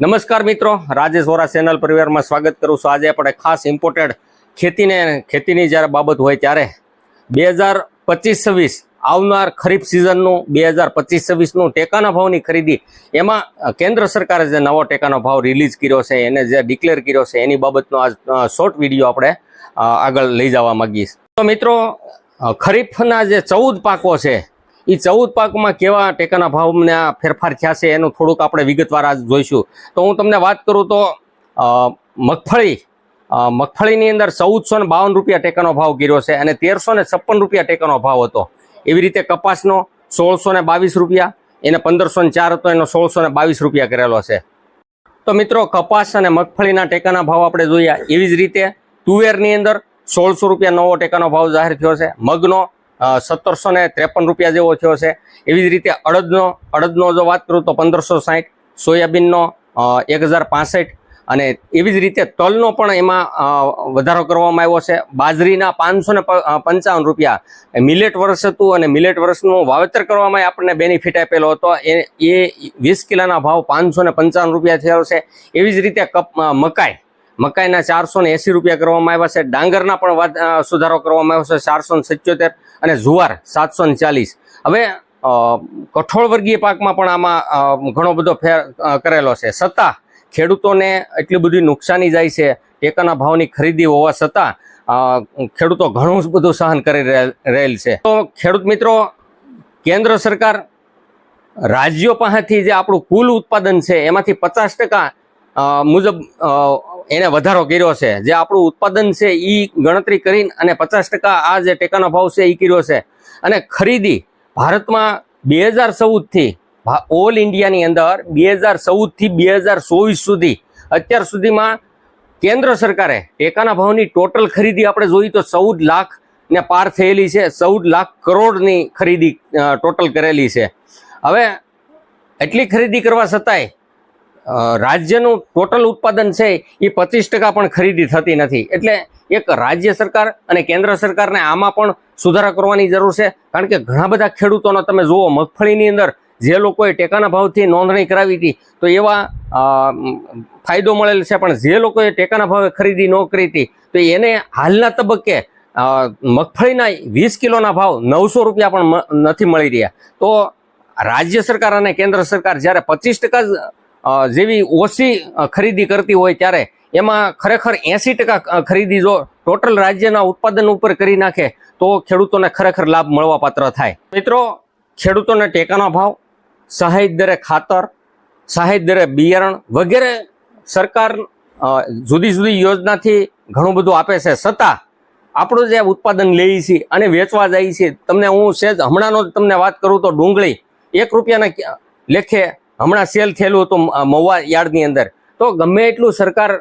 નમસ્કાર મિત્રો, રાજેશ વોરા ચેનલ પરિવારમાં સ્વાગત કરું છું. આજે આપણે ખાસ ઇમ્પોર્ટેડ ખેતીને, ખેતીની જ્યારે બાબત હોય ત્યારે બે હજાર પચીસ છવ્વીસ આવનાર ખરીફ સિઝનનું બે હજાર પચીસ છવ્વીસનું ટેકાના ભાવની ખરીદી, એમાં કેન્દ્ર સરકારે જે નવો ટેકાનો ભાવ રિલીઝ કર્યો છે, એને જે ડિક્લેર કર્યો છે, એની બાબતનો આજ શોર્ટ વીડિયો આપણે આગળ લઈ જવા માંગીશ તો મિત્રો ખરીફના જે ચૌદ પાકો છે એ ચૌદ પાકમાં કેવા ટેકાના ભાવના ફેરફાર થયા છે એનું થોડુંક આપણે વિગતવાર આજ જોઈશું. તો હું તમને વાત કરું તો મગફળી મગફળીની અંદર ચૌદસો ને બાવન રૂપિયા ટેકાનો ભાવ કર્યો છે અને તેરસો ને છપ્પન રૂપિયા ટેકાનો ભાવ હતો. એવી રીતે કપાસનો સોળસો ને બાવીસ રૂપિયા, એને પંદરસો ને ચાર હતો, એનો સોળસો ને બાવીસ રૂપિયા કરેલો છે. તો મિત્રો, કપાસ અને મગફળીના ટેકાના ભાવ આપણે જોઈએ. એવી જ રીતે તુવેરની અંદર સોળસો રૂપિયા નવો ટેકાનો ભાવ જાહેર થયો છે. મગનો સત્તરસો ને ત્રેપન રૂપિયા જેવો થયો છે. એવી જ રીતે અડદનો અડદનો જો વાત કરું તો પંદરસો સાહીઠ સોયાબીનનો એક હજાર પાસઠ અને એવી જ રીતે તલનો પણ એમાં વધારો કરવામાં આવ્યો છે. બાજરીના પાંચસો ને પંચાવન રૂપિયા. મિલેટ વર્ષ હતું અને મિલેટ વર્ષનું વાવેતર કરવામાં આપણને બેનિફિટ આપેલો હતો. એ એ વીસ કિલોના ભાવ પાંચસો ને પંચાવન રૂપિયા થયો છે. એવી જ રીતે કપ મકાઈ. મકાઈના ચારસો ને એસી રૂપિયા કરવામાં આવ્યા છે. ડાંગરના પણ સુધારો કરવામાં આવ્યો છે. ચારસો સત્યોતેર અને જુવાર સાતસો ને ચાલીસ. હવે કઠોળ વર્ગીય પાકમાં પણ આમાં ઘણો બધો ફેર કરેલો છે. છતાં ખેડૂતોને એટલી બધી નુકસાની જાય છે. ટેકાના ભાવની ખરીદી હોવા છતાં ખેડૂતો ઘણું બધું સહન કરી રહે- રહેલ છે. તો ખેડૂત મિત્રો, કેન્દ્ર સરકાર રાજ્યો પાસેથી જે આપણું કુલ ઉત્પાદન છે, એમાંથી પચાસ ટકા મુજબ એને વધારો કર્યો છે. જે આપણું ઉત્પાદન છે એ ગણતરી કરીને અને પચાસ ટકા આ જે ટેકાનો ભાવ છે એ કર્યો છે. અને ખરીદી ભારતમાં બે હજાર ચૌદથી ઓલ ઇન્ડિયાની અંદર બે હજાર ચૌદથી બે હજાર ચોવીસ સુધી, અત્યાર સુધીમાં કેન્દ્ર સરકારે ટેકાના ભાવની ટોટલ ખરીદી આપણે જોઈએ તો ચૌદ લાખ ને પાર થયેલી છે. ચૌદ લાખ કરોડની ખરીદી ટોટલ કરેલી છે. હવે, એટલી ખરીદી કરવા છતાંય રાજ્યનું ટોટલ ઉત્પાદન છે એ પચીસ ટકા પણ ખરીદી થતી નથી. એટલે એક રાજ્ય સરકાર અને કેન્દ્ર સરકારને આમાં પણ સુધારા કરવાની જરૂર છે. કારણ કે ઘણા બધા ખેડૂતોનો તમે જુઓ, મગફળીની અંદર જે લોકોએ ટેકાના ભાવથી નોંધણી કરાવી હતી, તો એવા ફાયદો મળેલ છે. પણ જે લોકોએ ટેકાના ભાવે ખરીદી ન કરી હતી, તો એને હાલના તબક્કે મગફળીના વીસ કિલોના ભાવ નવસો રૂપિયા પણ નથી મળી રહ્યા. તો રાજ્ય સરકાર અને કેન્દ્ર સરકાર જ્યારે પચીસ ટકા જેવી ઓછી ખરીદી કરતી હોય ત્યારે એમાં ખરેખર એસી ટકા ખરીદી જો ટોટલ રાજ્યના ઉત્પાદન ઉપર કરી નાખે, તો ખેડૂતોને ખરેખર લાભ મળવા પાત્ર થાય. મિત્રો, ખેડૂતોને ટેકાનો ભાવ સહાય દરે ખાતર સહાય દરે બિયારણ વગેરે સરકાર જુદી જુદી યોજનાથી ઘણું બધું આપે છે. છતાં, આપણું જે ઉત્પાદન લઈએ છીએ અને વેચવા જાય છે, તમને હું સેજ હમણાંનો તમને વાત કરું તો ડુંગળી એક રૂપિયાના લેખે હમણાં સેલ થયેલું હતું મવા યાર્ડની અંદર. તો ગમે એટલું સરકાર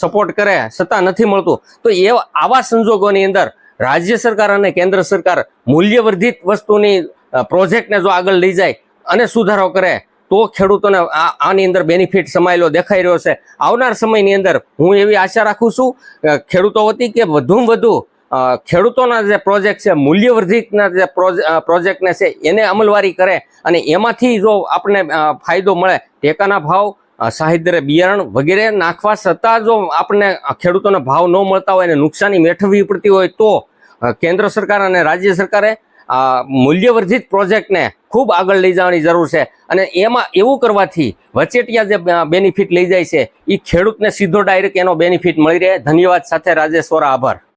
સપોર્ટ કરે છતાં નથી મળતું, તો એ આવા સંજોગોની અંદર રાજ્ય સરકાર અને કેન્દ્ર સરકાર મૂલ્યવર્ધિત વસ્તુની પ્રોજેક્ટને જો આગળ લઈ જાય અને સુધારો કરે, તો ખેડૂતોને આની અંદર બેનિફિટ સમાયેલો દેખાઈ રહ્યો છે. આવનાર સમયની અંદર હું એવી આશા રાખું છું ખેડૂતો વતી કે વધુમાં વધુ ખેડૂતોના જે પ્રોજેક્ટ છે, મૂલ્યવર્ધિતના જે પ્રોજે- પ્રોજેક્ટને છે, એને અમલવારી કરે અને એમાંથી જો આપણને ફાયદો મળે, ટેકાના ભાવ સાહિત્ય બિયારણ વગેરે નાખવા છતાં જો આપણને ખેડૂતોને ભાવ ન મળતા હોય અને નુકસાની મેઠવવી પડતી હોય તો કેન્દ્ર સરકાર અને રાજ્ય સરકારે મૂલ્યવર્ધિત પ્રોજેક્ટને ખૂબ આગળ લઈ જવાની જરૂર છે અને એમાં એવું કરવાથી વચેટિયા જે બેનિફિટ લઈ જાય છે એ ખેડૂતને સીધો ડાયરેક્ટ એનો બેનિફિટ મળી રહે. ધન્યવાદ સાથે રાજેશ્વર આભાર.